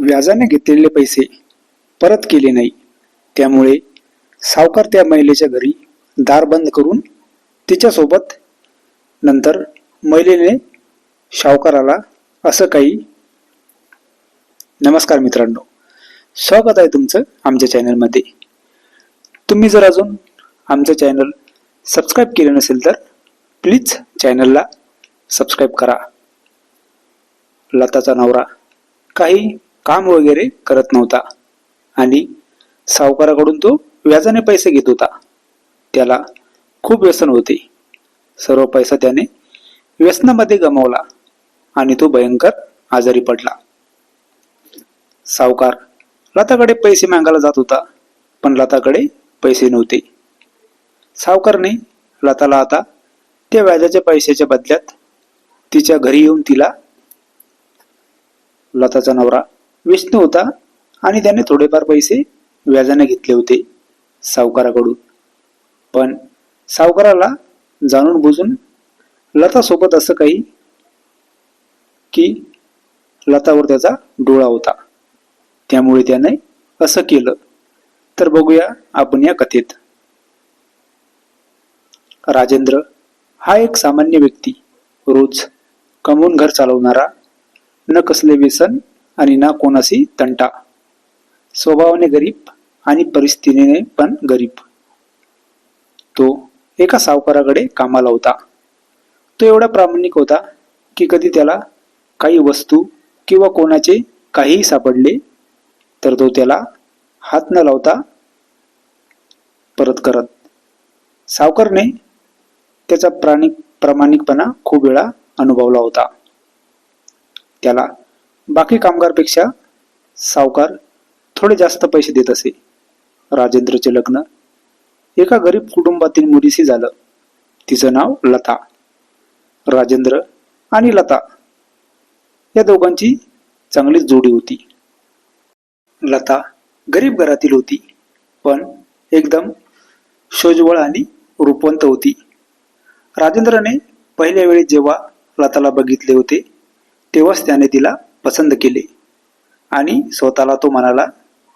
व्याजाने घेतलेले पैसे परत केले नाही. त्यामुळे सावकार त्या महिलेच्या घरी दार बंद करून तिच्यासोबत नंतर महिलेने सावकाराला असं काही नमस्कार मित्रांनो स्वागत आहे तुमचं आमच्या चॅनलमध्ये. तुम्ही जर अजून आमचं चॅनल सबस्क्राईब केलं नसेल तर प्लीज चॅनलला सबस्क्राईब करा. लताचा नवरा काही काम वगैरे करत नव्हता. आणि सावकाराकडून तो व्याजाने पैसे घेत होता. त्याला खूप व्यसन होते. सर्व पैसा त्याने व्यसनामध्ये गमावला आणि तो भयंकर आजारी पडला. सावकार लताकडे पैसे मागायला जात होता पण लताकडे पैसे नव्हते. सावकारने लताला आता त्या व्याजाच्या पैशाच्या बदल्यात तिच्या घरी येऊन तिला लताचा नवरा विष्णू होता आणि त्याने थोडेफार पैसे व्याजाने घेतले होते सावकाराकडून. पण सावकाराला जाणून बुजून लतासोबत असं काही की लतावर त्याचा डोळा होता. त्यामुळे त्याने असं केलं. तर बघूया आपण या कथेत. राजेंद्र हा एक सामान्य व्यक्ती रोज कमवून घर चालवणारा न कसले व्यसन आणि ना कोणाशी तंटा. स्वभावाने गरीब आणि परिस्थितीने पण गरीब. तो एका सावकाराकडे कामाला होता. तो एवढा प्रामाणिक होता की कधी त्याला काही वस्तू किंवा कोणाचे काहीही सापडले तर तो त्याला हात न लावता परत करत. सावकारने त्याचा प्राणिक प्रामाणिकपणा खूप वेळा अनुभवला होता. त्याला बाकी कामगारपेक्षा सावकार थोडे जास्त पैसे देत असे. राजेंद्रचे लग्न एका गरीब कुटुंबातील मुलीशी झालं. तिचं नाव लता. राजेंद्र आणि लता या दोघांची चांगलीच जोडी होती. लता गरीब घरातील होती पण एकदम शोजवळ आणि रूपवंत होती. राजेंद्रने पहिल्या वेळी जेव्हा लताला बघितले होते तेव्हाच त्याने तिला पसंत केले. आणि स्वतःला तो म्हणाला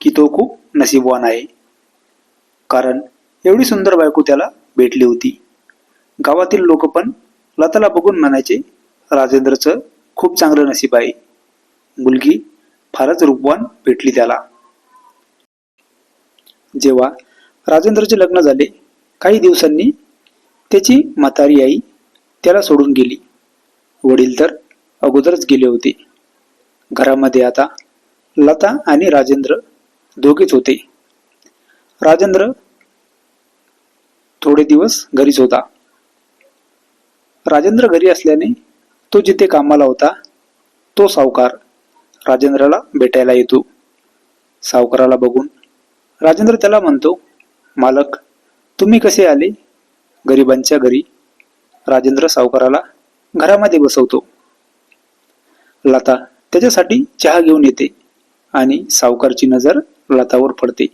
की तो खूप नशीबवान आहे. कारण एवढी सुंदर बायको त्याला भेटली होती. गावातील लोक पण लताला बघून म्हणायचे राजेंद्रचं खूप चांगलं नशीब आहे. मुलगी फारच रूपवान भेटली त्याला. जेव्हा राजेंद्रचे लग्न झाले काही दिवसांनी त्याची म्हातारी आई त्याला सोडून गेली. वडील तर अगोदरच गेले होते. घरामध्ये आता लता आणि राजेंद्र दोघेच होते. राजेंद्र थोडे दिवस घरीच होता. राजेंद्र घरी असल्याने तो जिथे कामाला होता तो सावकार राजेंद्रला भेटायला येतो. सावकाराला बघून राजेंद्र त्याला म्हणतो मालक तुम्ही कसे आले? गरिबांच्या घरी. राजेंद्र सावकाराला घरामध्ये बसवतो. लता त्याच्यासाठी चहा घेऊन येते आणि सावकारची नजर लतावर पडते.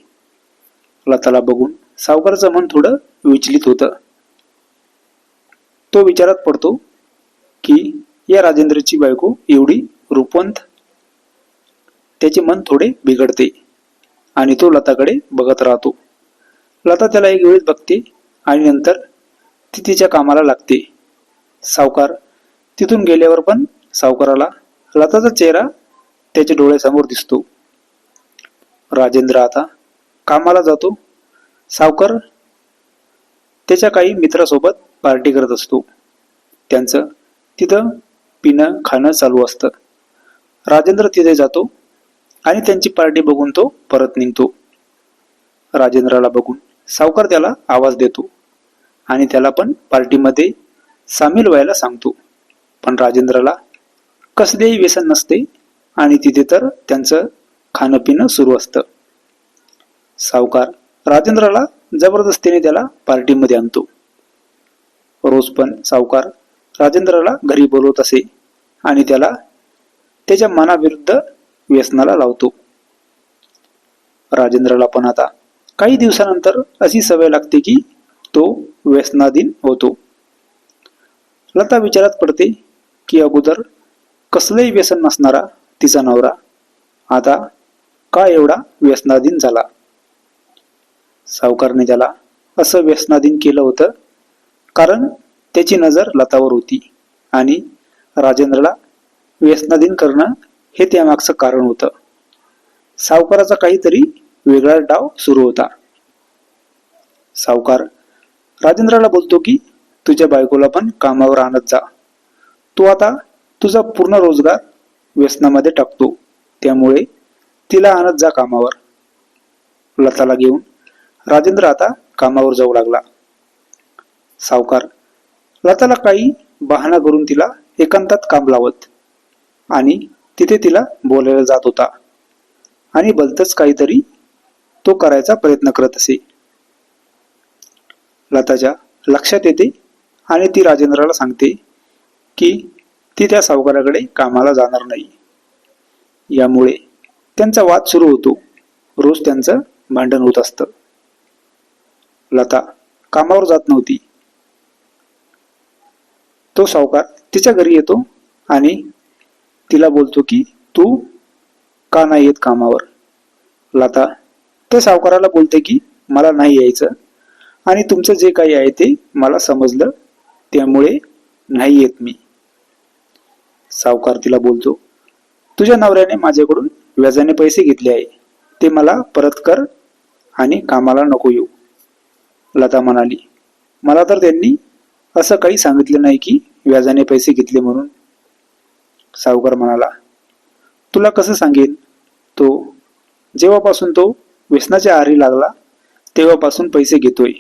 लताला बघून सावकारचं मन थोडं विचलित होतं. तो विचारात पडतो की या राजेंद्रची बायको एवढी रूपवंत? त्याचे मन थोडे बिघडते आणि तो लताकडे बघत राहतो. लता त्याला एक वेळेस बघते आणि नंतर ती तिच्या कामाला लागते. सावकार तिथून गेल्यावर पण सावकाराला लताचा चेहरा त्याच्या डोळ्यासमोर दिसतो. राजेंद्र आता कामाला जातो. सावकार त्याच्या काही मित्रासोबत पार्टी करत असतो. त्यांचं तिथं पिणं खाणं चालू असतं. राजेंद्र तिथे जातो आणि त्यांची पार्टी बघून तो परत निघतो. राजेंद्राला बघून सावकार त्याला आवाज देतो आणि त्याला पण पार्टीमध्ये सामील व्हायला सांगतो. पण राजेंद्राला कसलेही व्यसन नसते आणि तिथे तर त्यांचं खाणं पिणं सुरू असतं. सावकार राजेंद्राला जबरदस्तीने त्याला पार्टीमध्ये आणतो. रोज पण सावकार राजेंद्राला घरी बोलवत असे आणि त्याला त्याच्या मनाविरुद्ध व्यसनाला लावतो. राजेंद्रला पण आता काही दिवसानंतर अशी सवय लागते की तो व्यसनाधीन होतो. लता विचारात पडते की अगोदर कसलंही व्यसन नसणारा तिचा नवरा आता का एवढा व्यसनाधीन झाला? सावकारने त्याला असं व्यसनाधीन केलं होतं कारण त्याची नजर लतावर होती आणि राजेंद्रला व्यसनाधीन करणं हे त्यामागचं कारण होतं. सावकाराचा काहीतरी वेगळा डाव सुरू होता. सावकार राजेंद्राला बोलतो की तुझ्या बायकोला पण कामावर आणत जा. तू आता तुझा पूर्ण रोजगार व्यसनामध्ये टाकतो. त्यामुळे तिला आणत जा कामावर. लताला घेऊन राजेंद्र आता कामावर जाऊ लागला. सावकार लताला काही बहाणा करून तिला एकांतात काम लावत आणि तिथे तिला बोलायला जात होता. आणि भलतच काहीतरी तो करायचा प्रयत्न करत असे. लताच्या लक्षात येते आणि ती राजेंद्राला सांगते की ती त्या सावकाराकडे कामाला जाणार नाही. यामुळे त्यांचा वाद सुरू होतो. रोज त्यांचं भांडण होत असतं. लता कामावर जात नव्हती. तो सावकार तिच्या घरी येतो आणि तिला बोलतो की तू का नाही येत कामावर? लता त्या सावकाराला बोलते की मला नाही यायचं आणि तुमचं जे काही आहे ते मला समजलं. त्यामुळे नाही येत मी. सावकार तिला बोलतो तुझ्या नवऱ्याने माझ्याकडून व्याजाने पैसे घेतले आहे. ते मला परत कर आणि कामाला नको येऊ. लता म्हणाली मला तर त्यांनी असं काही सांगितलं नाही की व्याजाने पैसे घेतले म्हणून. सावकार म्हणाला तुला कसं सांगेन? तो जेव्हापासून तो व्यसनाच्या आहारी लागला तेव्हापासून पैसे घेतोय.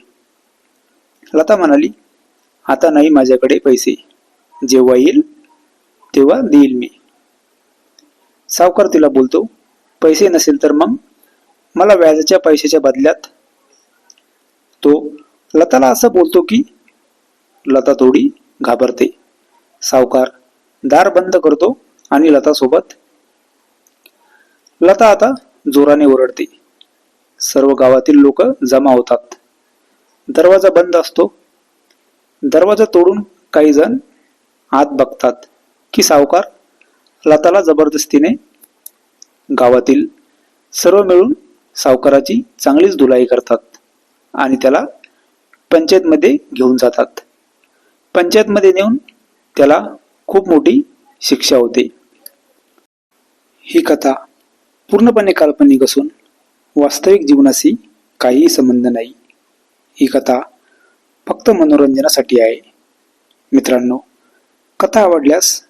लता म्हणाली आता नाही माझ्याकडे पैसे. जेव्हा येईल तेव्हा देईल मी. सावकार तिला बोलतो पैसे नसेल तर मग? मला व्याजाच्या पैशाच्या बदल्यात. तो लताला असं बोलतो की? लता थोडी घाबरते. सावकार दार बंद करतो आणि लता सोबत. लता आता जोराने ओरडते. सर्व गावातील लोक जमा होतात. दरवाजा बंद असतो. दरवाजा तोडून काही जण आत बघतात. की सावकार लताला जबरदस्तीने गावातील सर्व मिळून सावकाराची चांगलीच धुलाई करतात आणि त्याला पंचायतमध्ये घेऊन जातात. पंचायतमध्ये नेऊन त्याला खूप मोठी शिक्षा होते. ही कथा पूर्णपणे काल्पनिक असून वास्तविक जीवनाशी काहीही संबंध नाही. ही कथा फक्त मनोरंजनासाठी आहे. मित्रांनो कथा आवडल्यास